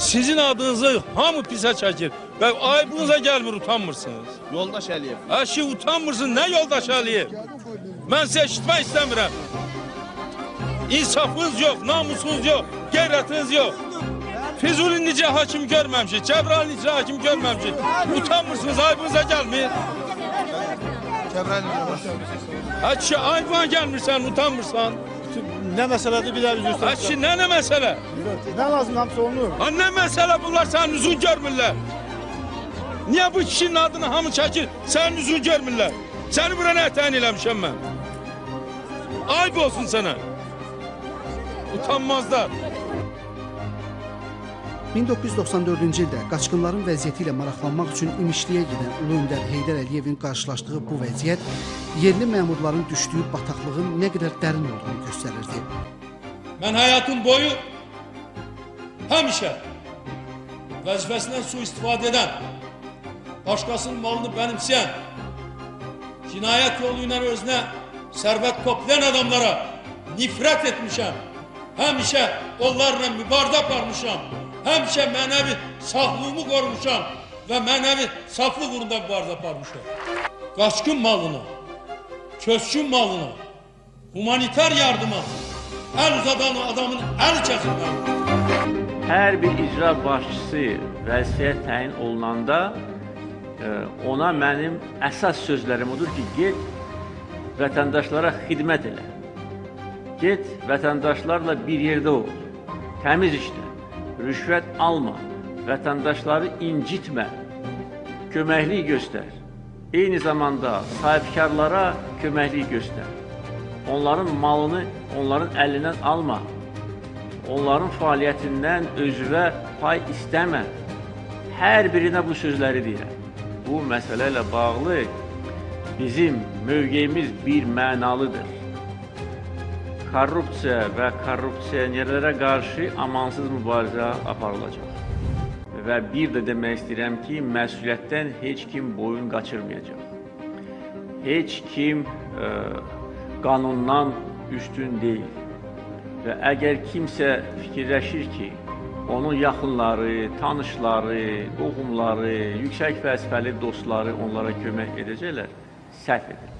Sizin adınızı hamı pisə çəkir və ayıbınıza gəlmir, utanmırsınız. Yoldaş Əliyev. Şey utanmırsın, nə yoldaş Əliyev? Mən sizə eşitmək istəmirəm. İnsafınız yox, namusunuz yox, qeyrətiniz yox. Füzuli necə hakim görməmişik, Cəbrayıl necə hakim görməmişik. Utanmırsınız, ayıbınıza gəlmir. Hə ki, ayıbına gəlmirsən, utanmırsan. Ne meseledir bir daha biz üstüne. Ha ne, ne mesele? Ne lazım hamsa onu? Ha ne mesele bunlar senin yüzün görmürler. Niye bu kişinin adını hamı çekir? Senin yüzün görmürler. Seni buraya ne tayin eləmişəm ben? Ayıp olsun sana. Utanmazlar. 1994-cü ildə qaçqınların vəziyyəti ilə maraqlanmaq üçün İmişliyə gedən Ulu Öndər Heydər Əliyevin qarşılaşdığı bu vəziyyət yerli məmurların düşdüyü bataqlığın nə qədər dərin olduğunu göstərirdi. Mən həyatım boyu həmişə vəzifəsindən sui-istifadə edən, başqasının malını benimsəyən, cinayət yolu ilə özünə sərvət toplayan adamlara nifrət etmişəm. Həmişə onlarla mübarizə aparmışam. Həmişə mənəvi saflığımı qorumuşam və mənəvi saflıq uğrunda mübarizə aparmışam. Qaçqın malına, köçkün malına, humanitar yardıma el uzadan adamın el kesilmeli. Hər bir icra başçısı vəziyyət təyin olunanda e, ona mənim əsas sözlərim odur ki, get vətəndaşlara xidmət elə. Get vətəndaşlarla bir yerdə ol. Təmiz işlə. Rüşvət alma. Vətəndaşları incitmə. Köməklik göstər. Eyni zamanda sahibkarlara köməklik göstər. Onların malını onların əlindən alma. Onların fəaliyyətindən özünə pay istəmə. Hər birinə bu sözləri deyirəm. Bu məsələ ilə bağlı bizim mövqeyimiz bir mənalıdır. Korrupsiya və korrupsionerlərə qarşı amansız mübarizə aparılacaq. Və bir də demək istəyirəm ki, məsuliyyətdən heç kim boyun qaçırmayacaq. Heç kim ə, qanundan üstün deyil. Və əgər kimsə fikirləşir ki, onun yaxınları, tanışları, qohumları, yüksək vəzifəli dostları onlara kömək edəcəklər, səhv edir.